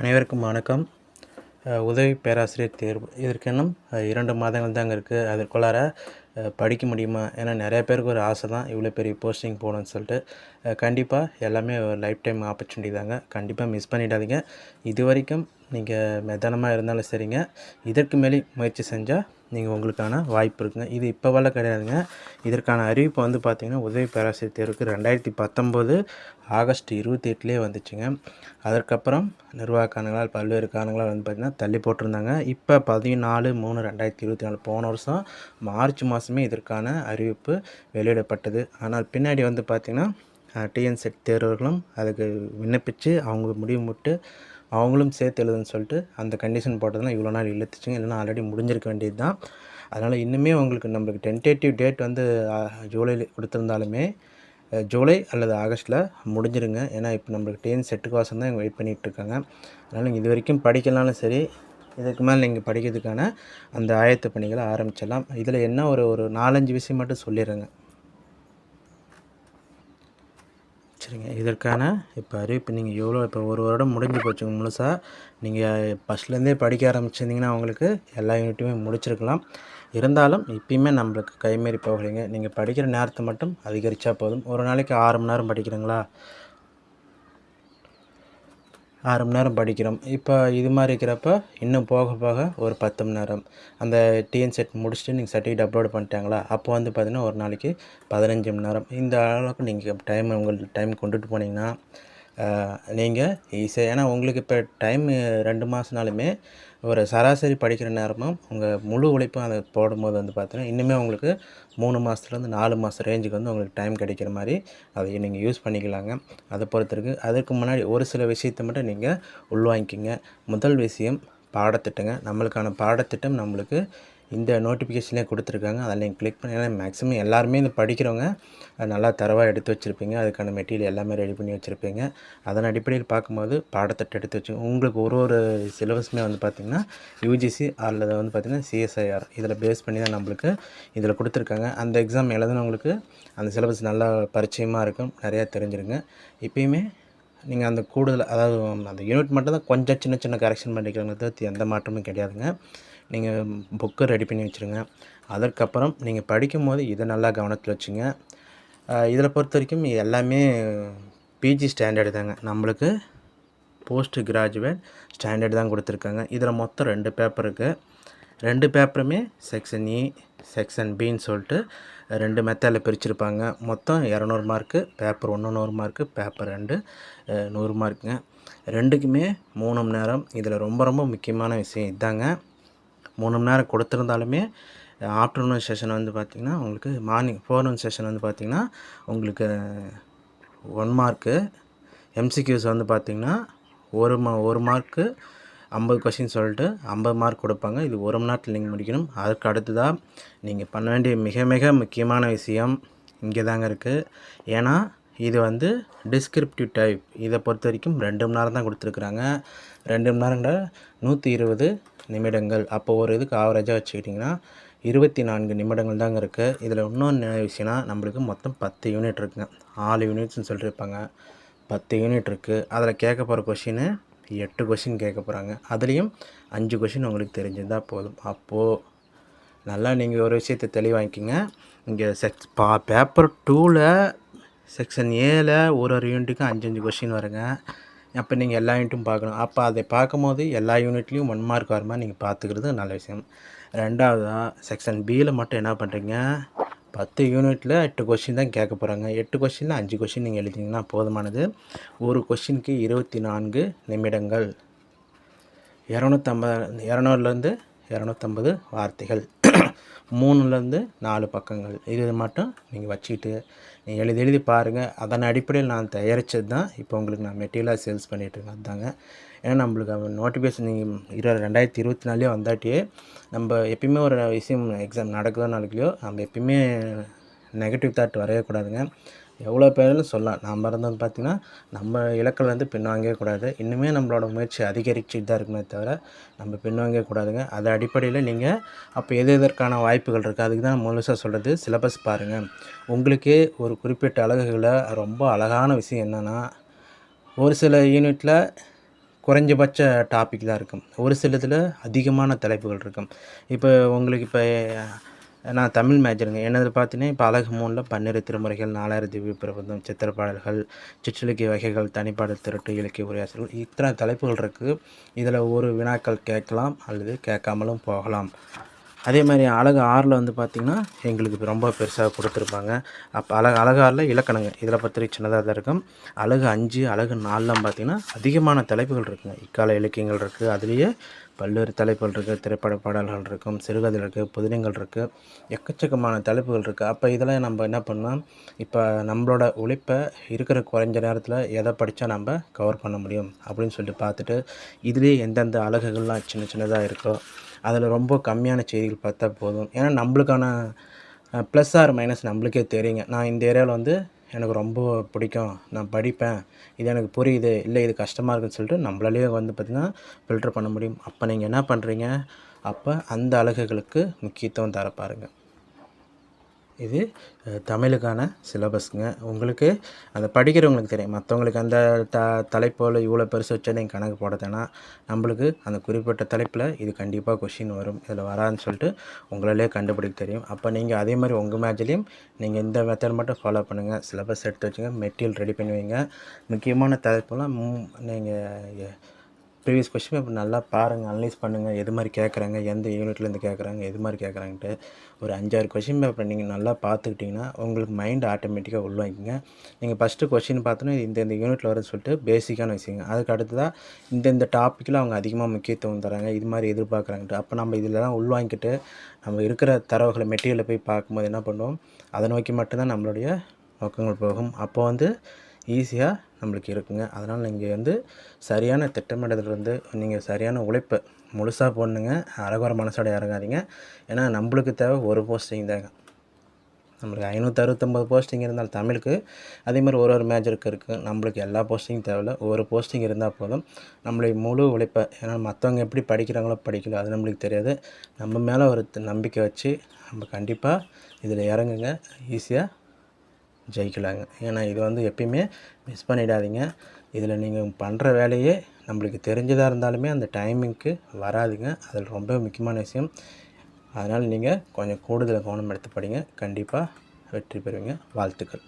அனைவருக்கும் வணக்கம். உதவி பேராசிரியர் தேர்வு. இதற்கு இன்னும் இரண்டு மாதங்கள் தாங்க இருக்குது அதற்குள்ளார படிக்க முடியுமா? ஏன்னா நிறைய பேருக்கு ஒரு ஆசை தான். இவ்வளோ பெரிய போஸ்டிங் போகணும்னு சொல்லிட்டு. கண்டிப்பாக எல்லாமே ஒரு லைஃப் டைம் ஆப்பர்ச்சுனிட்டி தாங்க. கண்டிப்பாக மிஸ் பண்ணிடாதீங்க. இது வரைக்கும் நீங்கள் மெதானமாக இருந்தாலும் சரிங்க. இதற்கு மேலே முயற்சி செஞ்சால் நீங்கள் உங்களுக்கான வாய்ப்பு இருக்குங்க. இது இப்போ கிடையாதுங்க. இதற்கான அறிவிப்பு வந்து பார்த்திங்கன்னா உதவி பேராசிரியர் தேர்வுக்கு ரெண்டாயிரத்தி பத்தொம்போது ஆகஸ்ட் இருபத்தி எட்டுலேயே வந்துச்சுங்க. அதற்கப்புறம் நிர்வாக காரணங்களால் பல்வேறு காரணங்களால் வந்து பார்த்திங்கன்னா தள்ளி போட்டிருந்தாங்க. இப்போ பதினாலு மூணு ரெண்டாயிரத்தி இருபத்தி நாலு போன வருஷம் மார்ச் மாதமே இதற்கான அறிவிப்பு வெளியிடப்பட்டது. ஆனால் பின்னாடி வந்து பார்த்திங்கன்னா டிஎன்செட் தேர்வர்களும் அதுக்கு விண்ணப்பித்து அவங்க முடிவு முட்டு அவங்களும் சேர்த்து எழுதுன்னு சொல்லிட்டு அந்த கண்டிஷன் போட்டதெல்லாம் இவ்வளோ நாள் இழுத்துச்சுங்க. இல்லைன்னா ஆல்ரெடி முடிஞ்சிருக்க வேண்டியது தான் அதனால் இன்னுமே உங்களுக்கு நம்மளுக்கு டென்டேட்டிவ் டேட் வந்து ஜூலையில் கொடுத்துருந்தாலுமே ஜூலை அல்லது ஆகஸ்ட்டில் முடிஞ்சிருங்க. ஏன்னா இப்போ நம்மளுக்கு டென் செட்டுக்கு வாசம் தான் வெயிட் பண்ணிகிட்ருக்காங்க அதனால் நீங்கள் இது வரைக்கும் படிக்கலாம்னு சரி இதுக்கு மேலே நீங்கள் படிக்கிறதுக்கான அந்த ஆயத்த பணிகளை ஆரம்பிச்சிடலாம். இதில் என்ன ஒரு ஒரு நாலஞ்சு விஷயம் மட்டும் சொல்லிடுறேங்க. சரிங்க இதற்கான இப்போ அறிவிப்பு நீங்கள் எவ்வளோ இப்போ ஒரு வருடம் முடிஞ்சு போச்சுங்க முழுசாக நீங்கள் ஃபஸ்ட்லேருந்தே படிக்க ஆரம்பிச்சிருந்தீங்கன்னா உங்களுக்கு எல்லா யூனிட்டுமே முடிச்சிருக்கலாம். இருந்தாலும் இப்பயுமே நம்மளுக்கு கைமாரி போகலைங்க. நீங்கள் படிக்கிற நேரத்தை மட்டும் அதிகரித்தா போதும். ஒரு நாளைக்கு ஆறு மணி நேரம் படிக்கிறீங்களா ஆறு மணி நேரம் படிக்கிறோம். இப்போ இது மாதிரி இருக்கிறப்ப இன்னும் போக போக ஒரு பத்து மணி நேரம். அந்த டிஎன் செட் முடிச்சுட்டு நீங்கள் சர்டிஃபிகேட் அப்லோட் பண்ணிட்டாங்களா? அப்போ வந்து பார்த்தீங்கன்னா ஒரு நாளைக்கு பதினஞ்சு மணி நேரம். இந்த அளவுக்கு நீங்கள் டைம் உங்களுக்கு டைம் கொண்டுட்டு போனீங்கன்னா நீங்கள் ஈஸியாக ஏன்னா உங்களுக்கு இப்போ டைம் ரெண்டு மாதம்னாலுமே ஒரு சராசரி படிக்கிற நேரமும் உங்கள் முழு உழைப்பும் அதை போடும்போது வந்து பார்த்தீங்கன்னா இன்னுமே உங்களுக்கு மூணு மாதத்துலேருந்து நாலு மாதம் ரேஞ்சுக்கு வந்து உங்களுக்கு டைம் கிடைக்கிற மாதிரி அதை நீங்கள் யூஸ் பண்ணிக்கலாங்க. அதை பொறுத்திருக்கு. அதுக்கு முன்னாடி ஒரு சில விஷயத்தை மட்டும் நீங்கள் உள்வாங்கிக்கிங்க. முதல் விஷயம் பாடத்திட்டங்க. நம்மளுக்கான பாடத்திட்டம் நம்மளுக்கு இந்த நோட்டிஃபிகேஷன்லேயே கொடுத்துருக்காங்க. அதில் நீங்கள் கிளிக் பண்ணி ஏன்னா மேக்ஸிமம் எல்லாருமே இந்த படிக்கிறவங்க நல்லா தரவாக எடுத்து வச்சுருப்பீங்க. அதுக்கான மெட்டீரியல் எல்லாமே ரெடி பண்ணி வச்சுருப்பீங்க. அதன் அடிப்படையில் பார்க்கும்போது பாடத்திட்டம் எடுத்து வச்சு உங்களுக்கு ஒரு ஒரு சிலபஸுமே வந்து பார்த்திங்கன்னா யூஜிசி அல்லது வந்து பார்த்திங்கன்னா சிஎஸ்ஐஆர் இதில் பேஸ் பண்ணி தான் நம்மளுக்கு இதில் கொடுத்துருக்காங்க. அந்த எக்ஸாம் எழுதுனவங்களுக்கு அந்த சிலபஸ் நல்லா பரிச்சயமாக இருக்கும். நிறையா தெரிஞ்சிருங்க. இப்போயுமே நீங்கள் அந்த கூடுதல் அதாவது அந்த யூனிட் மட்டும் தான் கொஞ்சம் சின்ன சின்ன கரெக்ஷன் பண்ணிக்கிறாங்க தவிர்த்து எந்த மாற்றமும் கிடையாதுங்க. நீங்கள் புக்கு ரெடி பண்ணி வச்சுருங்க. அதற்கப்புறம் நீங்கள் படிக்கும் போது இதை நல்லா கவனத்தில் வச்சுங்க. இதில் பொறுத்த வரைக்கும் எல்லாமே பிஜி ஸ்டாண்டர்டு தாங்க. நம்மளுக்கு போஸ்ட் கிராஜுவேட் ஸ்டாண்டர்ட் தான் கொடுத்துருக்காங்க. இதில் மொத்தம் ரெண்டு பேப்பர் இருக்குது ரெண்டு பேப்பருமே செக்ஷன் இ செக்ஷன் பின்னு சொல்லிட்டு ரெண்டு மெத்தடில் பிரிச்சிருப்பாங்க. மொத்தம் இரநூறு மார்க்கு பேப்பர் ஒன்று நூறு மார்க்கு பேப்பர் ரெண்டு நூறு மார்க்குங்க ரெண்டுக்குமே மூணு மணி நேரம். இதில் ரொம்ப ரொம்ப முக்கியமான விஷயம் இதாங்க. மூணு மணி நேரம் கொடுத்துருந்தாலுமே ஆஃப்டர்நூன் செஷன் வந்து பார்த்திங்கன்னா உங்களுக்கு மார்னிங் ஃபோர்நூன் செஷன் வந்து பார்த்திங்கன்னா உங்களுக்கு ஒன் மார்க்கு எம்சிக்யூஸ் வந்து பார்த்திங்கன்னா ஒரு மா ஒரு மார்க்கு ஐம்பது கொஷின் சொல்லிட்டு ஐம்பது மார்க் கொடுப்பாங்க. இது ஒரு மணி நேரத்தில் நீங்கள் முடிக்கணும். அதுக்கு அடுத்ததாக நீங்கள் பண்ண வேண்டிய மிக மிக முக்கியமான விஷயம் இங்கே தாங்க இருக்குது ஏன்னா இது வந்து டிஸ்கிரிப்டிவ் டைப் இதை பொறுத்த வரைக்கும் ரெண்டு மணி நேரம் தான் கொடுத்துருக்குறாங்க. ரெண்டு மணி நேரங்கிற நூற்றி இருபது நிமிடங்கள். அப்போ ஒரு இதுக்கு ஆவரேஜாக வச்சுக்கிட்டிங்கன்னா இருபத்தி நான்கு நிமிடங்கள் தாங்க இருக்குது இதில் இன்னொன்று விஷயம்னா நம்மளுக்கு மொத்தம் பத்து யூனிட் இருக்குங்க. ஆறு யூனிட்ஸ்னு சொல்லியிருப்பாங்க பத்து யூனிட் இருக்குது அதில் கேட்க போகிற கொஷின் எட்டு கொஷின் கேட்க போகிறாங்க அதுலேயும் அஞ்சு கொஷின் உங்களுக்கு தெரிஞ்சிருந்தால் போதும். அப்போது நல்லா நீங்கள் ஒரு விஷயத்தை தெளிவாங்கிக்கிங்க இங்கே செக்ஸ் பா பேப்பர் டூவில் செக்ஷன் ஏல ஒரு ஒரு யூனிட்டுக்கும் அஞ்சு அஞ்சு கொஷின் வருங்க. அப்போ நீங்கள் எல்லா யூனிட்டும் பார்க்கணும். அப்போ அதை பார்க்கும்போது எல்லா யூனிட்லேயும் ஒன் மார்க் வர மாதிரி நீங்கள் பார்த்துக்கிறது நல்ல விஷயம். ரெண்டாவதாக செக்ஷன் பியில் மட்டும் என்ன பண்ணுறீங்க பத்து யூனிட்டில் எட்டு கொஷின் தான் கேட்க போகிறாங்க எட்டு கொஷினில் அஞ்சு கொஷின் நீங்கள் எழுதிங்கன்னா போதுமானது. ஒரு கொஷினுக்கு இருபத்தி நான்கு நிமிடங்கள். இரநூத்தம்பது இரநூறுலேருந்து இரநூத்தம்பது வார்த்தைகள். மூணுலேருந்து நாலு பக்கங்கள். இது மட்டும் நீங்கள் வச்சுக்கிட்டு நீங்கள் எழுதி எழுதி பாருங்கள் அதன் அடிப்படையில் நான் தயாரித்தது தான் இப்போ உங்களுக்கு நான் மெட்டீரியலாக சேல்ஸ் பண்ணிகிட்ருக்கேன் அதுதாங்க. ஏன்னா நம்மளுக்கு நோட்டிஃபிகேஷன் நீங்கள் இரு ரெண்டாயிரத்தி இருபத்தி நாலே வந்தாட்டியே நம்ம எப்பயுமே ஒரு விஷயம் எக்ஸாம் நடக்குதோ நாளைக்குலையோ நம்ம எப்பயுமே நெகட்டிவ் தாட் வரவே கூடாதுங்க. எவ்வளோ பேருன்னு சொல்லலாம். நாம் இருந்தது பார்த்திங்கன்னா நம்ம இலக்கில் வந்து பின்வாங்கவே கூடாது. இன்னுமே நம்மளோட முயற்சி அதிகரிச்சுட்டு தான் இருக்குமே தவிர நம்ம பின்வாங்கவே கூடாதுங்க. அது அடிப்படையில் நீங்கள் அப்போ எது எதற்கான வாய்ப்புகள் இருக்குது அதுக்கு தான் முழுசாக சொல்கிறது சிலபஸ் பாருங்கள் உங்களுக்கே ஒரு குறிப்பிட்ட அழகுகளை ரொம்ப அழகான விஷயம் என்னென்னா ஒரு சில யூனிட்டில் குறைஞ்சபட்ச டாபிக் தான் இருக்கும். ஒரு சிலதில் அதிகமான தலைப்புகள் இருக்கும். இப்போ உங்களுக்கு இப்போ நான் தமிழ் மேஜருங்க. என்னது பார்த்தீங்கன்னா இப்போ அழகு மூணில் பன்னிரு திருமுறைகள் நாலாயிரம் திவ்ய பிரபந்தம் சித்திரப்பாடல்கள் சிற்றிலக்கிய வகைகள் தனிப்பாடல் திரட்டு இலக்கிய உரையாசல்கள் இத்தனை தலைப்புகள் இருக்குது இதில் ஒரு வினாக்கள் கேட்கலாம் அல்லது கேட்காமலும் போகலாம். அதே மாதிரி அழகு ஆறில் வந்து பார்த்திங்கன்னா எங்களுக்கு ரொம்ப பெருசாக கொடுத்துருப்பாங்க. அப்போ அழகு அழகு ஆறில் இலக்கணங்க. இதில் பற்றி சின்னதாக தான் இருக்கும். அழகு அஞ்சு அழகு நாலுலாம் பார்த்திங்கன்னா அதிகமான தலைப்புகள் இருக்குங்க. இக்கால இலக்கியங்கள் இருக்குது அதுலேயே பல்வேறு தலைப்புகள் இருக்குது திரைப்பட பாடல்கள் இருக்கும் சிறுகதை இருக்குது புதினங்கள் இருக்குது எக்கச்சக்கமான தலைப்புகள் இருக்குது அப்போ இதெல்லாம் நம்ம என்ன பண்ணோம் இப்போ நம்மளோட உழைப்பை இருக்கிற குறைஞ்ச நேரத்தில் எதை படித்தா நம்ம கவர் பண்ண முடியும் அப்படின்னு சொல்லிட்டு பார்த்துட்டு இதுலேயே எந்தெந்த அழகுகள்லாம் சின்ன சின்னதாக இருக்கோ அதில் ரொம்ப கம்மியான செய்திகள் பார்த்தா போதும். ஏன்னா நம்மளுக்கான ப்ளஸ் ஆர் மைனஸ் நம்மளுக்கே தெரியுங்க. நான் இந்த ஏரியாவில் வந்து எனக்கு ரொம்ப பிடிக்கும். நான் படிப்பேன். இது எனக்கு புரியுது. இல்லை இது கஷ்டமாக இருக்குன்னு சொல்லிட்டு நம்மளாலேயே வந்து பார்த்திங்கன்னா ஃபில்டர் பண்ண முடியும். அப்போ நீங்கள் என்ன பண்ணுறீங்க அப்போ அந்த அழகுகளுக்கு முக்கியத்துவம் தர பாருங்கள் இது தமிழுக்கான சிலபஸ்ங்க. உங்களுக்கு அந்த படிக்கிறவங்களுக்கு தெரியும். மற்றவங்களுக்கு அந்த த தலைப்போல் இவ்வளோ பெருசு வச்சா நீங்கள் கணக்கு போட தேனா. நம்மளுக்கு அந்த குறிப்பிட்ட தலைப்பில் இது கண்டிப்பாக கொஷின் வரும். இதில் வராதுன்னு சொல்லிட்டு உங்களாலே கண்டுபிடிக்க தெரியும். அப்போ நீங்கள் அதே மாதிரி உங்கள் மேட்ச்லேயும் நீங்கள் இந்த மெத்தட் மட்டும் ஃபாலோ பண்ணுங்கள் சிலபஸ் எடுத்து வச்சுங்க. மெட்டீரியல் ரெடி பண்ணி வைங்க. முக்கியமான தலைப்பெல்லாம் நீங்கள் ப்ரீவியஸ் கொஷின் இப்போ நல்லா பாருங்கள் அனலைஸ் பண்ணுங்கள் எது மாதிரி கேட்குறாங்க எந்த யூனிட்லேருந்து கேட்குறாங்க எது மாதிரி கேட்குறாங்கன்ட்டு ஒரு அஞ்சாறு கொஷின் பேப்பர் நீங்கள் நல்லா பார்த்துக்கிட்டிங்கன்னா உங்களுக்கு மைண்ட் ஆட்டோமேட்டிக்காக உள்வாங்கிங்க நீங்கள் ஃபஸ்ட்டு கொஷின் பார்த்தோன்னா இந்த இந்த யூனிட்டில் வரும்னு சொல்லிட்டு பேசிக்கான விஷயங்க. அதுக்கு அடுத்ததாக இந்த இந்த டாப்பிக்கில் அவங்க அதிகமாக முக்கியத்துவம் தராங்க இது மாதிரி எதிர்பார்க்குறாங்கட்டு அப்போ நம்ம இதிலலாம் உள்வாங்கிட்டு நம்ம இருக்கிற தரவுகளை மெட்டீரியலை போய் பார்க்கும்போது என்ன பண்ணுவோம்? அதை நோக்கி மட்டும்தான் நம்மளுடைய நோக்கங்கள் போகும். அப்போ வந்து ஈஸியாக நம்மளுக்கு இருக்குங்க. அதனால் நீங்கள் வந்து சரியான திட்டமிடுதல் வந்து நீங்கள் சரியான உழைப்பை முழுசாக போடணுங்க. அரகுற மனசோட இறங்காதீங்க. ஏன்னா நம்மளுக்கு தேவை ஒரு போஸ்டிங் தாங்க. நம்மளுக்கு ஐநூற்றி அறுபத்தொம்பது போஸ்டிங் இருந்தால் தமிழுக்கு அதே மாதிரி ஒரு ஒரு மேஜருக்கு இருக்குது நம்மளுக்கு எல்லா போஸ்டிங்கும் தேவையில்ல. ஒரு போஸ்டிங் இருந்தால் போதும். நம்மளுடைய முழு உழைப்பை ஏன்னா மற்றவங்க எப்படி படிக்கிறாங்களோ படிக்கல அது நம்மளுக்கு தெரியாது. நம்ம மேலே ஒரு நம்பிக்கை வச்சு நம்ம கண்டிப்பாக இதில் இறங்குங்க. ஈஸியாக ஜெயிக்கலாங்க. ஏன்னா இது வந்து எப்பயுமே மிஸ் பண்ணிடாதீங்க. இதில் நீங்கள் பண்ணுற வேலையே நம்மளுக்கு தெரிஞ்சதாக இருந்தாலுமே அந்த டைமிங்க்கு வராதுங்க. அதில் ரொம்ப முக்கியமான விஷயம். அதனால் நீங்கள் கொஞ்சம் கூடுதல் கவனம் எடுத்து படிங்க. கண்டிப்பாக வெற்றி பெறுவீங்க. வாழ்த்துக்கள்.